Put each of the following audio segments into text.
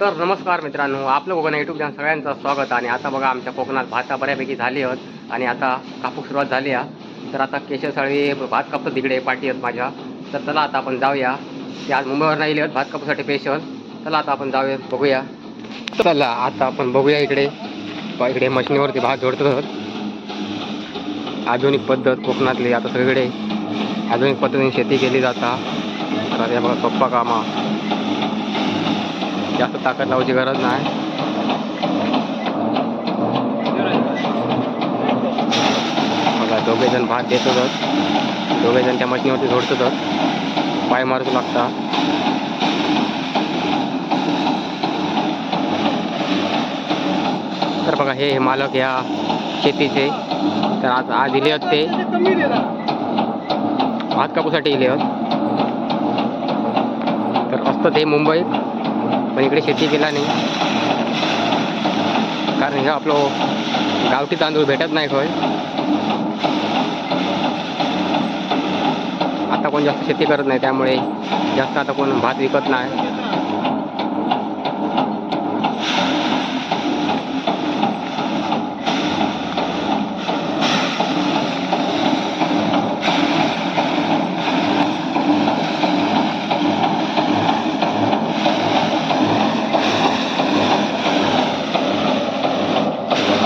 तर नमस्कार मित्रांनो आपलं कोकण युट्यूब चॅनल सगळ्यांचं स्वागत आणि आता बघा आमच्या कोकणात भाता बऱ्यापैकी झाली आहेत आणि आता कापूक सुरुवात झाली आहे. तर आता केशव भात कापतो तिकडे पाठी आहेत माझ्या. तर चला आता आपण जाऊया. ते आज मुंबईवर नाही आहेत भात कापूसाठी स्पेशल चला आता आपण जाऊया बघूया. चला आता आपण बघूया इकडे. बा इकडे मशिनीवरती भात जोडतात आधुनिक पद्धत कोकणातली आता सगळीकडे आधुनिक पद्धतीने शेती केली जाता. तर हे बघा सोप्पा कामा. जास्त ताकद लावायची गरज नाही. बघा दोघे जण भात देतोच दोघे जण त्या मशीनवरती झोडतच पाय मारू लागता तर बघा हे मालक या शेतीचे. तर आज आज इले आहेत ते. भात कापूसाठी इले आहेत तर असतं ते मुंबईत. पण इकडे शेती केला नाही. कारण हे आपलं गावठी तांदूळ भेटत नाही खय आता कोण जास्त शेती करत नाही त्यामुळे जास्त आता कोण भात विकत नाही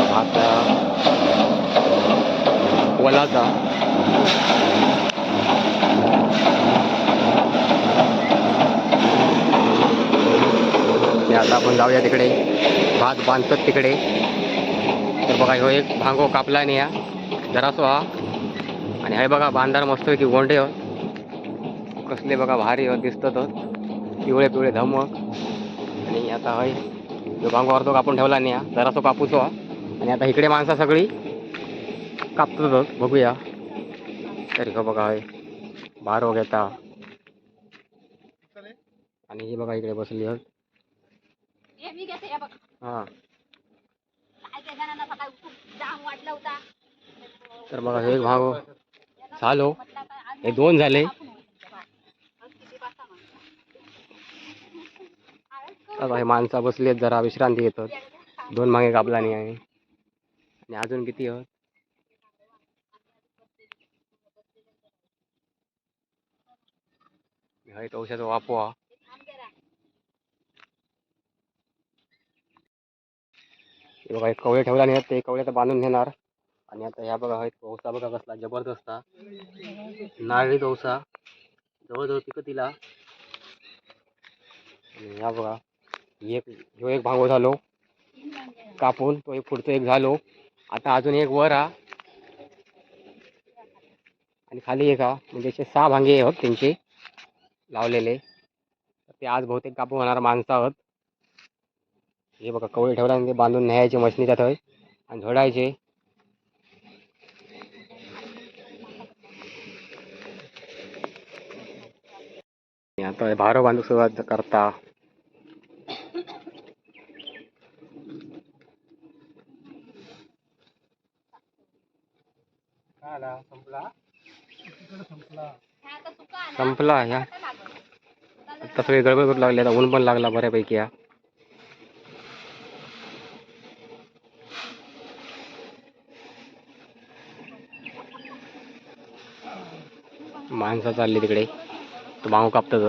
भात वलाचा आणि आता आपण जाऊया तिकडे. भात बांधतात तिकडे. तर बघा ह्यो एक भांगो कापला नाही या. जरासो हा. आणि हे बघा बांधार मस्तपैकी गोंडे हो कसले बघा भारी हो दिसतात हो. पिवळे पिवळे धमक. आणि आता हय जो भांगो अर्धो कापून ठेवला नाही हा जरासो कापूचो हा. आणि आता इकडे माणसं सगळी कापतात बघूया. तरी हो बघा हय. बारो घेता आणि ही बघा इकडे बसली आहेत. हे मी घेते हे बघ. हां. काय काय जणांना सकाळी खूप जाम वाटला होता. तर बघा हे एक भाग झालो आज हे दोन झाले. हे माणसं बसली आहेत जरा विश्रांती घेतात. दोन मागे कापला नाही आहे. आणि अजून किती आहेत? हे एक औषध वापवा. हे बघा एक कवळे ठेवला नाही ते कवळे तर बांधून घेणार. आणि आता ह्या बघा एक औसा बघा कसला जबरदस्त नारळी पावसा जवळजवळ पिकं तिला आणि ह्या बघा एक ह्यो एक भांगो झालो. कापून तो एक पुढचं एक झालो. आता अजून एक वर हा. आणि खाली एक हा म्हणजे असे सहा भांगे आहेत त्यांचे लावलेले. ते आज बहुतेक कापून होणार माणसं आहोत. हे बघा कवळे ठेवला आणि ते बांधून न्यायचे मशनी त्यात आणि झोडायचे आता भारो बांधूक सुरुवात करता. संपला ह्या आता. आता सगळे गडबड करू लागले आता ऊन पण लागला बऱ्यापैकी हा माणसं चालली तिकडे. तो भाऊ कापतात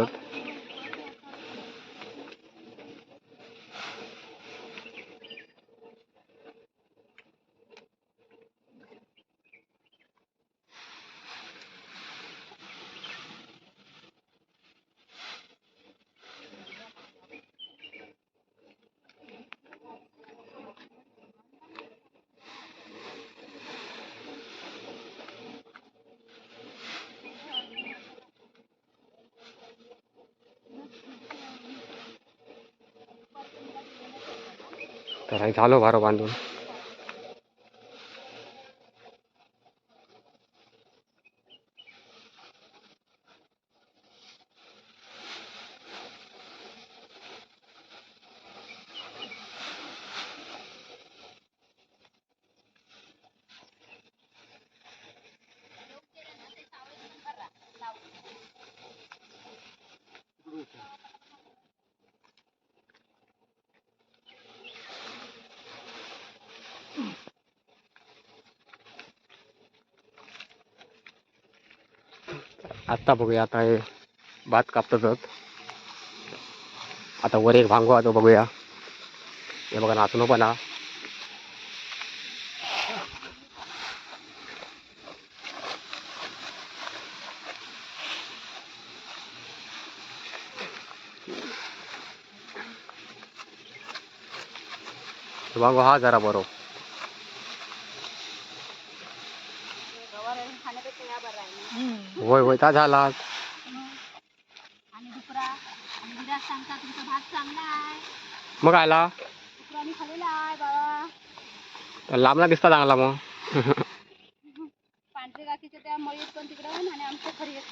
तर हे झालो भारो बांधून. आत्ता बघूया आता हे भात कापतातच आता वर एक भांगू आता बघूया. हे बघा नाचणं पण हा भांगो हा जरा बरो. गवार खाण्यापेक्षा या बरं आहे ना. होय होय ता झाला. आणि दुसरा आणि विराज सांगता तुमचा भात चांगला आहे. मग आला. मी खाल्लेला आहे बाबा. लांबला दिसता चांगला मग. पांढरे त्या मळीत पण तिकडं आणि आमच्या खरी येत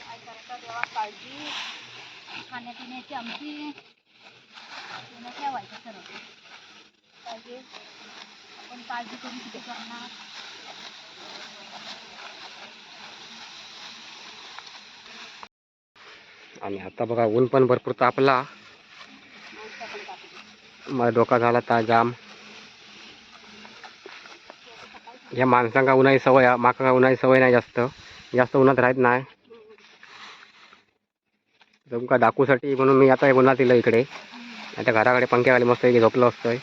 काय करायचं देवा काळजी. खाण्यापिण्याची आमची. ठेवायचं सर्व. पाहिजे. आपण काळजी करून किती करणार. आणि आता बघा ऊन पण भरपूर तापला. माझा डोका झाला ता जाम. या माणसांका उन्हाळी सवय माका उन्हाळी सवय नाही जास्त. जास्त उन्हात राहत नाही. तुमका दाखवूसाठी म्हणून मी आता उन्हात दिलं इकडे. आता घराकडे पंख्याखाली मस्त झोपलं झोपलो असतोय.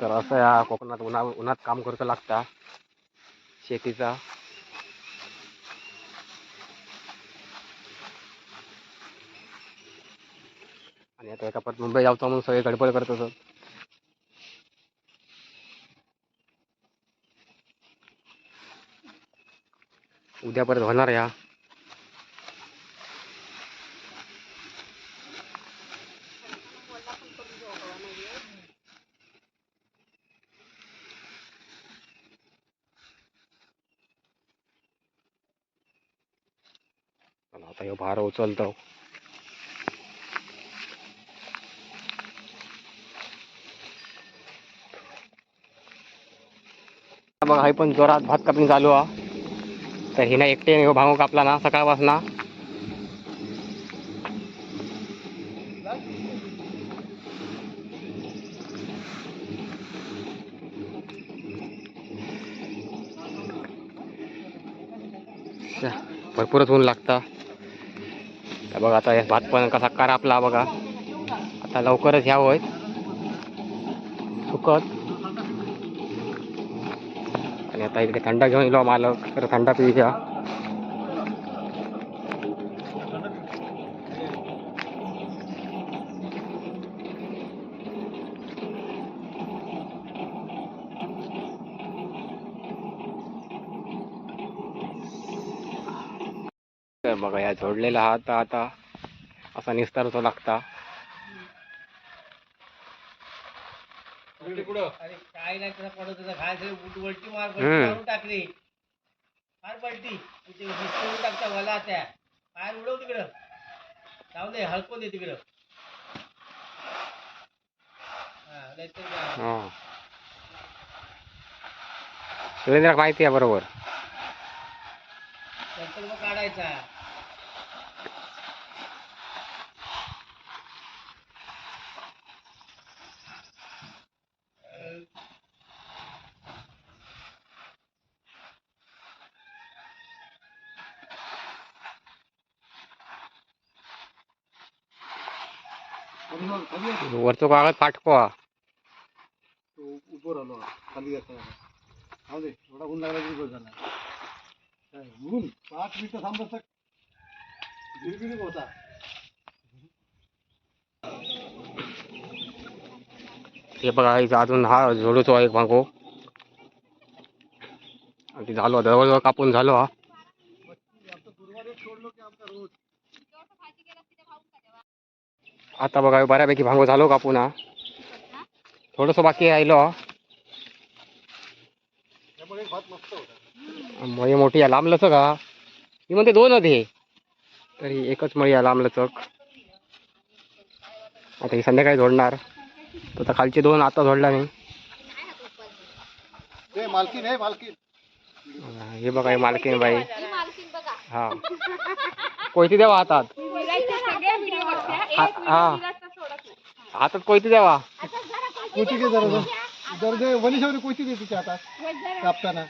तर असं या कोकणात उन्हा उन्हात काम करतं लागता. शेतीचा. आणि आता एका परत मुंबई जावतो म्हणून सगळे गडबड करत असत. उद्या परत होणार या. चला आता ह्यो बघा हे पण जोरात भात कापणी चालू हा तर हिना एकटे ह्यो कापला ना सकाळपासून. भरपूरच ऊन लागतं. बघा आता हे भात पण कसा करापला बघा. आता लवकरच ह्या होय सुकत. आणि आता इकडे थंड घेऊन येलो मालक. तर थंडा घ्या. तर बघा या जोडलेला हात आता असा निस्तार तो लागता. अरे काय नाही त्याला पडत होतं. उलट मार हम्म. वलटी मारून टाकली. पलटी. तिथे टाकता मला त्या. बाहेर उडव तिकडं. जाऊ दे हलको दे तिकडं. हा नाहीतर काय. हां. सुरेंद्र माहिती आहे बरोबर. नंतर मग काढायचा. वरचो कागद फाटको हा. उभं राहिलो खाली असं जाऊ दे थोडा ऊन लागला बस झाला. काय ऊन? पाच मिनिटं थांबत तर गिरगिरी होता. हे बघा इथं अजून हा झोडूचो एक भांगो आणि ते झालो जवळजवळ कापून झालो हा. आता बघा हे बऱ्यापैकी भांगो झालो कापून हा थोडंसं बाकी राहिलो हा. मळी मोठी आहे लांब लचक हा. ही म्हणते दोन होते तरी एकच मळी आहे लांब लचक. आता ही संध्याकाळी जोडणार तर आता खालचे दोन आता जोडला नाही ते मालकीन आहे मालकीन. हे बघा हे मालकीन बाई. ही मालकीन बघा. हा. कोयती द्यावा हातात. हा हा. हातात कोयती द्यावा. कोयती घे जरा जरा दे वलिशावर कोयती दे तिच्या हातात कापताना.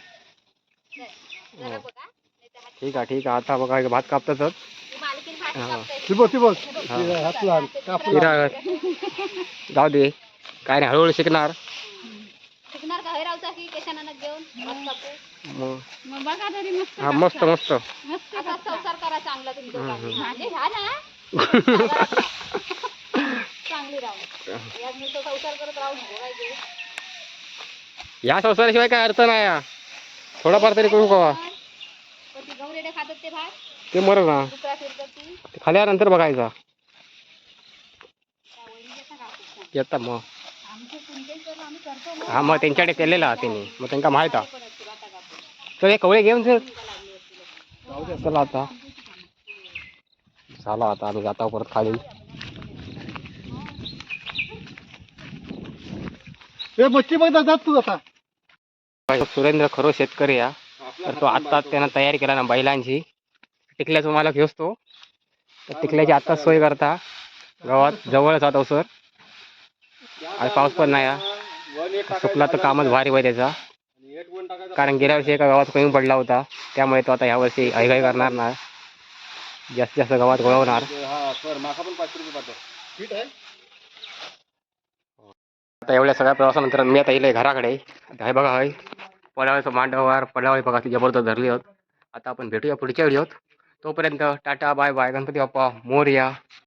ठीक आहे ठीक आहे. आता बघा हे भात कापतातच मालकीन भाजी हा. कापताय. ती बघ ती बघ. हा. ती हात लाल. कापून तिरा जाऊ दे. काय नाही हळूहळू शिकणार. शिकणार का? हे की घेऊन? मस्त कापू. मग मग बघा तरी मस्त हा मस्त मस्त. आता संसार करा चांगला. म्हणजे ह्या ना चांगली राहू संसार करत राहू या संसाराशिवाय काय अर्थ नाही या? थोडाफार तरी करू का? ते मर ना. खाली फिरतात ते खाल्यानंतर बघायचा. येतात मग. हा मग त्यांच्याकडे केलेला हा त्यांनी मग त्यांना माहीत आहे. तर हे कवळे घेऊन चल. चला आता. झाला आता आम्ही जाता परत खाली. ए मच्छी बघ जात तू आता. सुरेंद्र खरो शेतकरी या तर तो आता त्यानं तयारी केला ना बैलांची. टिकल्याचा मला घेऊस तो. तर टिकल्याची आत्ताच सोय करता. गावात जवळच आता सर. आज पाऊस पण नाही. सुकला तर कामच भारी होय त्याचा. कारण गेल्या वर्षी एका गावात कमी पडला होता. त्यामुळे तो आता यावर्षी ऐगाई करणार नाही. जास्तीत जास्त गावात ठीक आहे? आता एवढ्या सगळ्या प्रवासानंतर मी आता येईल घराकडे. आता हे बघा हय पडावळीचं मांडवावर पडावळी बघा ती जबरदस्त धरली होत. आता आपण भेटूया पुढच्या व्हिडिओत. तोपर्यंत tata bye bye Ganpati Bappa Morya.